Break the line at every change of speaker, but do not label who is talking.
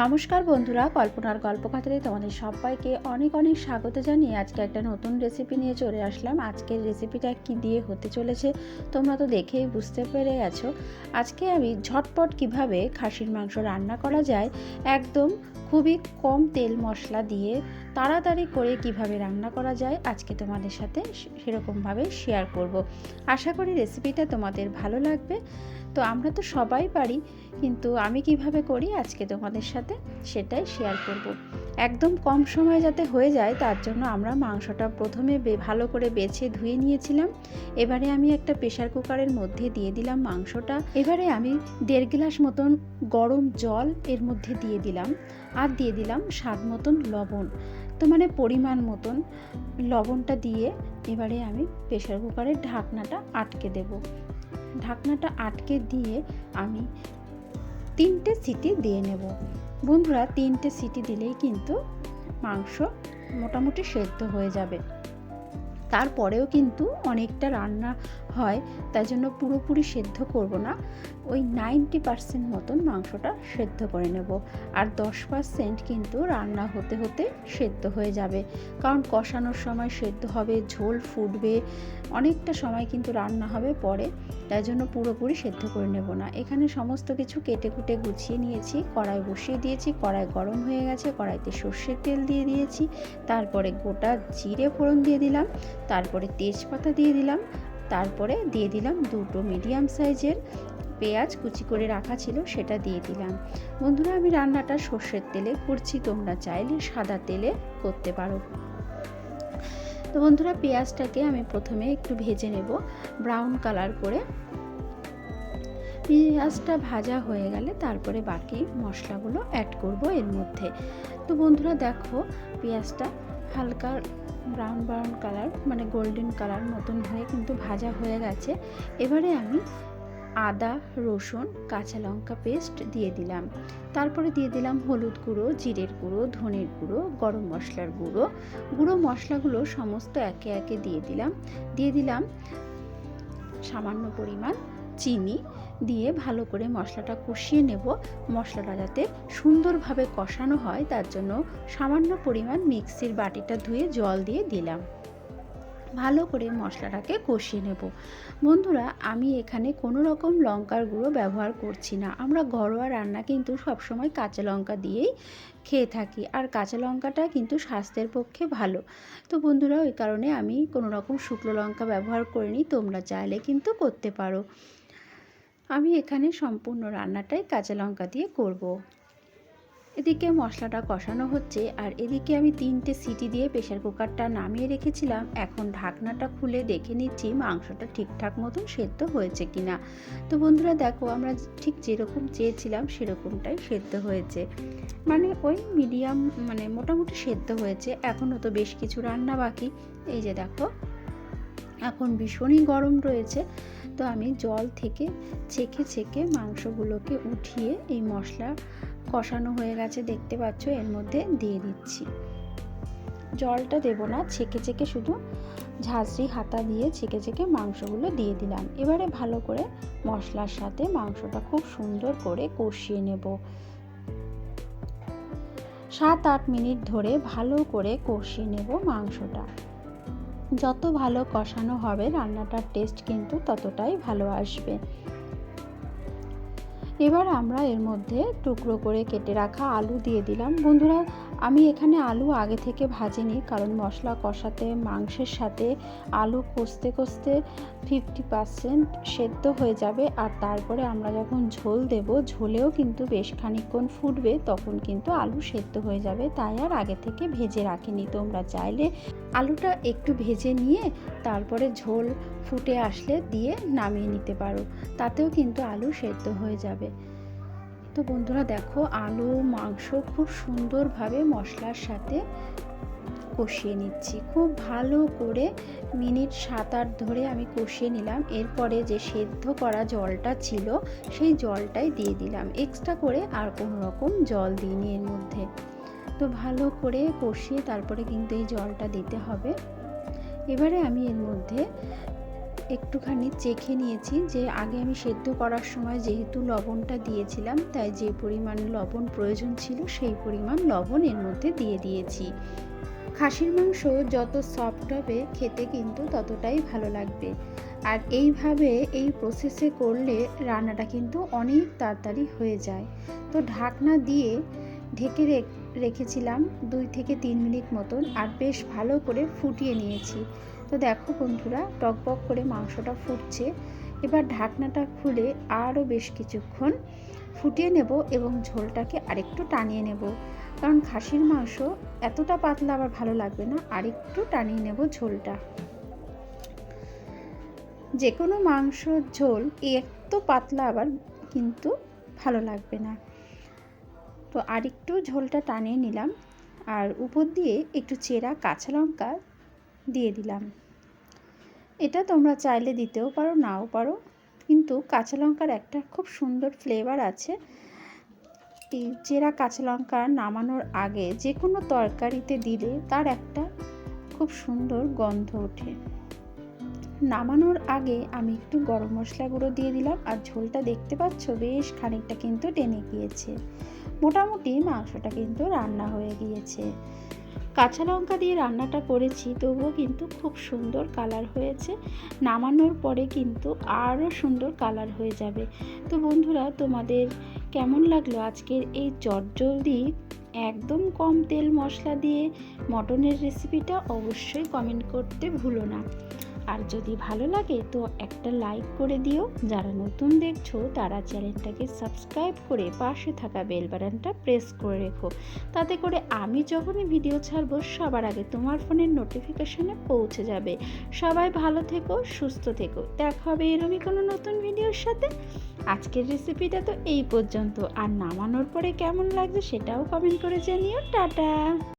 নমস্কার বন্ধুরা, কল্পনার গল্পকাতারে তোমাদের সবাইকে অনেক অনেক স্বাগত জানিয়ে আজকে একটা নতুন রেসিপি নিয়ে চলে আসলাম। আজকের রেসিপিটা কি দিয়ে হতে চলেছে তোমরা তো দেখেই বুঝতে পেরে গেছো। আজকে আমি ঝটপট কীভাবে খাসির মাংস রান্না করা যায় একদম খুবই কম তেল মশলা দিয়ে তাড়াতাড়ি করে কীভাবে রান্না করা যায় আজকে তোমাদের সাথে সেরকমভাবে শেয়ার করব। আশা করি রেসিপিটা তোমাদের ভালো লাগবে। তো আমরা তো সবাই পারি, কিন্তু আমি কীভাবে করি আজকে তোমাদের সাথে সেটাই শেয়ার করব। একদম কম সময় যাতে হয়ে যায় তার জন্য আমরা মাংসটা প্রথমে ভালো করে বেছে ধুয়ে নিয়েছিলাম। এবারে আমি একটা প্রেশার কুকারের মধ্যে দিয়ে দিলাম মাংসটা। এবারে আমি দেড় গ্লাস মতন গরম জল এর মধ্যে দিয়ে দিলাম আর দিয়ে দিলাম স্বাদ মতন লবণ। তো মানে পরিমাণ মতন লবণটা দিয়ে এবারে আমি প্রেশার কুকারের ঢাকনাটা আটকে দেব। ঢাকনাটা আটকে দিয়ে আমি তিনটে সিটি দিয়ে নেব। বন্ধুরা, তিনটে সিটি দিলেই কিন্তু মাংস মোটামুটি সেদ্ধ হয়ে যাবে। তারপরেও কিন্তু অনেকটা রান্না হয়, তাই জন্য পুরোপুরি সেদ্ধ করব না। ওই নাইনটি পারসেন্ট মতন মাংসটা সেদ্ধ করে নেব। আর দশ পারসেন্ট কিন্তু রান্না হতে হতে সেদ্ধ হয়ে যাবে। কারণ কষানোর সময় সেদ্ধ হবে, ঝোল ফুটবে, অনেকটা সময় কিন্তু রান্না হবে পরে। তাই জন্য পুরোপুরি সেদ্ধ করে নেব না। এখানে সমস্ত কিছু কেটে কুটে গুছিয়ে নিয়েছি। কড়াই বসিয়ে দিয়েছি। কড়াই গরম হয়ে গেছে। কড়াইতে সর্ষের তেল দিয়ে দিয়েছি। তারপরে গোটা জিরে ফোড়ন দিয়ে দিলাম। তারপরে তেজপাতা দিয়ে দিলাম। তারপরে দিয়ে দিলাম দুটো মিডিয়াম সাইজের পেঁয়াজ কুচি করে রাখা ছিল, সেটা দিয়ে দিলাম। বন্ধুরা, আমি রান্নাটা সর্ষের তেলে করছি, তোমরা চাইলে সাদা তেলে করতে পারো। তো বন্ধুরা, পেঁয়াজটাকে আমি প্রথমে একটু ভেজে নেব ব্রাউন কালার করে। পেঁয়াজটা ভাজা হয়ে গেলে তারপরে বাকি মশলাগুলো অ্যাড করব এর মধ্যে। তো বন্ধুরা, দেখো, পেঁয়াজটা হালকা ব্রাউন ব্রাউন কালার মানে গোল্ডেন কালার মতন হয়ে কিন্তু ভাজা হয়ে গেছে। এবারে আমি আদা, রসুন, কাঁচা লঙ্কা পেস্ট দিয়ে দিলাম। তারপরে দিয়ে দিলাম হলুদ গুঁড়ো, জিরের গুঁড়ো, ধনের গুঁড়ো, গরম মশলার গুঁড়ো। গুঁড়ো মশলাগুলো সমস্ত একে একে দিয়ে দিলাম। দিয়ে দিলাম সামান্য পরিমাণ চিনি দিয়ে ভালো করে মশলাটা কষিয়ে নেব। মশলাটা যাতে সুন্দরভাবে কষানো হয়, তার জন্য সামান্য পরিমাণ মিক্সির বাটিটা ধুয়ে জল দিয়ে দিলাম। ভালো করে মশলাটাকে কষিয়ে নেব। বন্ধুরা, আমি এখানে কোনো রকম লঙ্কার গুঁড়ো ব্যবহার করছি না। আমরা ঘরোয়া রান্না কিন্তু সবসময় কাঁচা লঙ্কা দিয়েই খেয়ে থাকি, আর কাঁচা লঙ্কাটা কিন্তু স্বাস্থ্যের পক্ষে ভালো। তো বন্ধুরা, ওই কারণে আমি কোনো রকম শুকনো লঙ্কা ব্যবহার করিনি, তোমরা চাইলে কিন্তু করতে পারো। আমি এখানে সম্পূর্ণ রান্নাটাই কাঁচা লঙ্কা দিয়ে করব। এদিকে মশলাটা কষানো হচ্ছে আর এদিকে আমি তিনটে সিটি দিয়ে প্রেশার কুকারটা নামিয়ে রেখেছিলাম। এখন ঢাকনাটা খুলে দেখে নিচ্ছি মাংসটা ঠিকঠাক মতন সেদ্ধ হয়েছে কিনা। তো বন্ধুরা দেখো, আমরা ঠিক যেরকম চেয়েছিলাম সেরকমটাই সেদ্ধ হয়েছে। মানে ওই মিডিয়াম মানে মোটামুটি সেদ্ধ হয়েছে। এখনও তো বেশ কিছু রান্না বাকি। এই যে দেখো এখন ভীষণই গরম রয়েছে, তো আমি জল থেকে ছেঁকে ছেঁকে মাংসগুলোকে উঠিয়ে এই মশলা কষানো হয়ে গেছে, দেখতে পাচ্ছ, এর মধ্যে দিয়ে দিচ্ছি। জলটা দেব না, ছেঁকে ছেঁকে শুধু ঝাঁঝরি হাতা দিয়ে ছেঁকে ছেঁকে মাংসগুলো দিয়ে দিলাম। এবারে ভালো করে মশলার সাথে মাংসটা খুব সুন্দর করে কষিয়ে নেব। সাত আট মিনিট ধরে ভালো করে কষিয়ে নেব মাংসটা। যত ভালো কষানো হবে রান্নাটার টেস্ট কিন্তু ততটাই ভালো আসবে। এবার আমরা এর মধ্যে টুকরো করে কেটে রাখা আলু দিয়ে দিলাম। বন্ধুরা, আমি এখানে আলু আগে থেকে ভাজিনি কারণ মশলা কষাতে, মাংসের সাথে আলু কষতে কষতে ফিফটি পারসেন্ট সেদ্ধ হয়ে যাবে আর তারপরে আমরা যখন ঝোল দেব, ঝোলেও কিন্তু বেশ খানিকক্ষণ ফুটবে, তখন কিন্তু আলু সেদ্ধ হয়ে যাবে। তাই আর আগে থেকে ভেজে রাখিনি। তোমরা চাইলে আলুটা একটু ভেজে নিয়ে তারপরে ঝোল ফুটে আসলে দিয়ে নামিয়ে নিতে পারো। তাতেও কিন্তু আলু সেদ্ধ হয়ে যাবে। তো বন্ধুরা দেখো আলু, মাংস খুব সুন্দরভাবে মশলার সাথে কষিয়ে নিচ্ছি। খুব ভালো করে মিনিট সাত আট ধরে আমি কষিয়ে নিলাম। এরপরে যে সেদ্ধ করা জলটা ছিল, সেই জলটাই দিয়ে দিলাম। এক্সট্রা করে আর কোনো রকম জল দিইনি এর মধ্যে। তো ভালো করে কষিয়ে তারপরে কিন্তু এই জলটা দিতে হবে। এবারে আমি এর মধ্যে একটুখানি চেখে নিয়েছি যে আগে আমি সেদ্ধ করার সময় যেহেতু লবণটা দিয়েছিলাম, তাই যে পরিমাণ লবণ প্রয়োজন ছিল সেই পরিমাণ লবণ এর মধ্যে দিয়ে দিয়েছি। খাসির মাংস যত সফট হবে খেতে কিন্তু ততটাই ভালো লাগবে। আর এইভাবে এই প্রসেসে করলে রান্নাটা কিন্তু অনেক তাড়াতাড়ি হয়ে যায়। তো ঢাকনা দিয়ে ঢেকে রেখ- রেখেছিলাম দুই থেকে তিন মিনিট মতন আর বেশ ভালো করে ফুটিয়ে নিয়েছি। তো দেখো বন্ধুরা, টকবক করে মাংসটা ফুটছে। এবার ঢাকনাটা খুলে আরও বেশ কিছুক্ষণ ফুটিয়ে নেব এবং ঝোলটাকে আরেকটু টানিয়ে নেব। কারণ খাসির মাংস এতটা পাতলা আবার ভালো লাগবে না, আরেকটু টানিয়ে নেব ঝোলটা। যে কোনো মাংসর ঝোল এত পাতলা আবার কিন্তু ভালো লাগবে না। তো আরেকটু ঝোলটা টানিয়ে নিলাম আর উপর দিয়ে একটু চেরা কাঁচা লঙ্কা দিয়ে দিলাম। এটা তোমরা চাইলে দিতেও পারো, নাও পারো। কিন্তু কাঁচা লঙ্কার একটা খুব সুন্দর ফ্লেভার আছে। এই চেরা কাঁচা লঙ্কা নামানোর আগে যে কোনো তরকারিতে দিলে তার একটা খুব সুন্দর গন্ধ ওঠে। নামানোর আগে আমি একটু গরম মশলা গুঁড়ো দিয়ে দিলাম আর ঝোলটা দেখতে পাচ্ছ বেশ খানিকটা কিন্তু টেনে গিয়েছে। মোটামুটি মাংসটা কিন্তু রান্না হয়ে গিয়েছে। কাঁচা লঙ্কা দিয়ে রান্নাটা করেছি, তবুও কিন্তু খুব সুন্দর কালার হয়েছে। নামানোর পরে কিন্তু আরও সুন্দর কালার হয়ে যাবে। তো বন্ধুরা, তোমাদের কেমন লাগল আজকের এই চটজলদি? একদম কম তেল মশলা দিয়ে মটনের রেসিপিটা অবশ্যই কমেন্ট করতে ভুলো না। আর যদি ভালো লাগে তো একটা লাইক করে দিও। যারা নতুন দেখছ, তারা চ্যানেলটাকে সাবস্ক্রাইব করে পাশে থাকা বেল বাটনটা প্রেস করে রেখো। তাতে করে আমি যখনই ভিডিও ছাড়বো, সবার আগে তোমার ফোনের নোটিফিকেশনে পৌঁছে যাবে। সবাই ভালো থেকো, সুস্থ থেকো। দেখা হবে এরমই কোনো নতুন ভিডিওর সাথে। আজকের রেসিপিটা তো এই পর্যন্ত। আর নামানোর পরে কেমন লাগছে সেটাও কমেন্ট করে জানিও। টাটা!